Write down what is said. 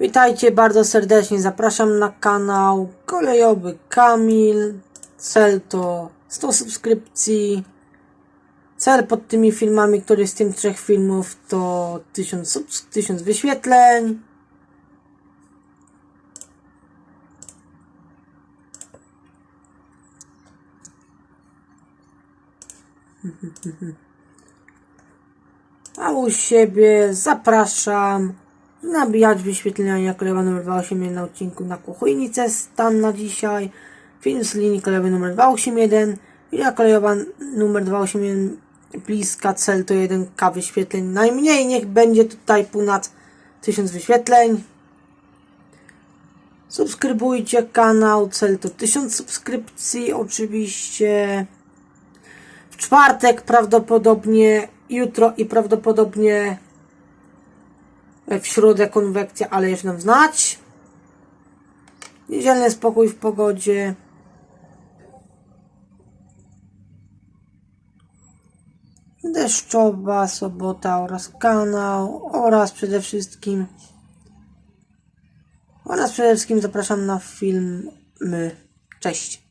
Witajcie bardzo serdecznie, zapraszam na kanał Kolejowy Kamil. Cel to 100 subskrypcji. Cel pod tymi filmami, który z tych trzech filmów to 1000, subs- 1000 wyświetleń. A u siebie zapraszam nabijać wyświetlenia kolejowa numer 281 na odcinku na Kuchujnice stan na dzisiaj. Film z linii kolejowej numer 281 i na kolejowa numer 281 bliska cel to 1k wyświetleń. Najmniej niech będzie tutaj ponad 1000 wyświetleń. Subskrybujcie kanał, cel to 1000 subskrypcji oczywiście. W czwartek prawdopodobnie, jutro i prawdopodobnie w środę konwekcja, ale jeszcze nam znać. Niedzielny spokój w pogodzie. Deszczowa sobota oraz kanał oraz przede wszystkim oraz przede wszystkim zapraszam na filmy. Cześć.